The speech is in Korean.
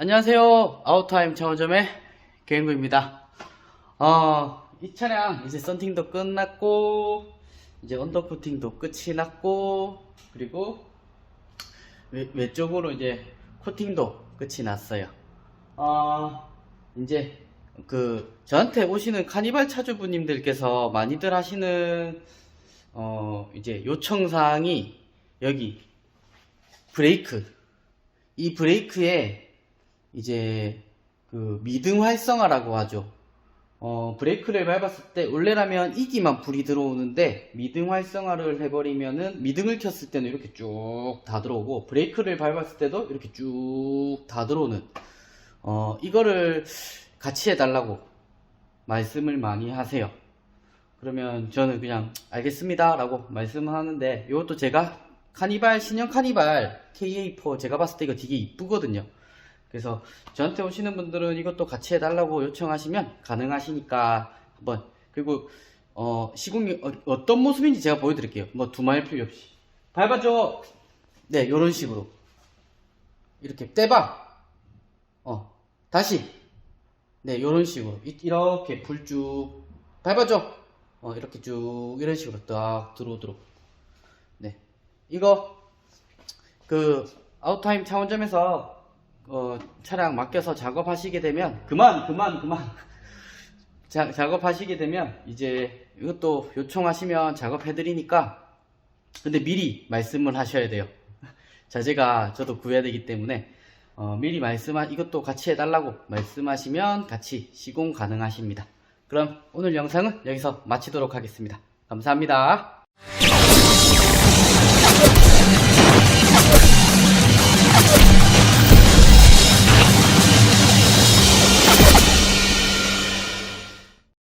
안녕하세요. 아웃타임 차원점의 개인구입니다. 어, 이 차량 이제 썬팅도 끝났고, 이제 언더코팅도 끝이 났고, 그리고 외, 외쪽으로 이제 코팅도 끝이 났어요. 어, 이제 그 저한테 오시는 카니발 차주분님들께서 많이들 하시는 어, 이제 요청사항이 여기 브레이크 이 브레이크에 이제 그 미등 활성화라고 하죠. 어, 브레이크를 밟았을 때 원래라면 이기만 불이 들어오는데 미등 활성화를 해버리면은 미등을 켰을 때는 이렇게 쭉 다 들어오고 브레이크를 밟았을 때도 이렇게 쭉 다 들어오는 어, 이거를 같이 해달라고 말씀을 많이 하세요. 그러면 저는 그냥 알겠습니다 라고 말씀하는데 이것도 제가 카니발 신형 카니발 KA4 제가 봤을 때 이거 되게 이쁘거든요 그래서 저한테 오시는 분들은 이것도 같이 해달라고 요청하시면 가능하시니까 한번. 그리고 어 시공이 어, 떤 모습인지 제가 보여드릴게요. 뭐 두말 필요 없이. 밟아줘. 네 요런 식으로. 이렇게 떼봐. 어 다시. 네 요런 식으로. 이- 이렇게 불 쭉 밟아줘. 어 이렇게 쭉 이런 식으로 딱 들어오도록. 네. 이거 그 아웃타임 차원점에서 어, 차량 맡겨서 작업하시게 되면 그만 그만 그만. 자, 작업하시게 되면 이제 이것도 요청하시면 작업해 드리니까 근데 미리 말씀을 하셔야 돼요. 자재가 저도 구해야 되기 때문에 어, 미리 말씀하 이것도 같이 해달라고 말씀하시면 같이 시공 가능하십니다. 그럼 오늘 영상은 여기서 마치도록 하겠습니다. 감사합니다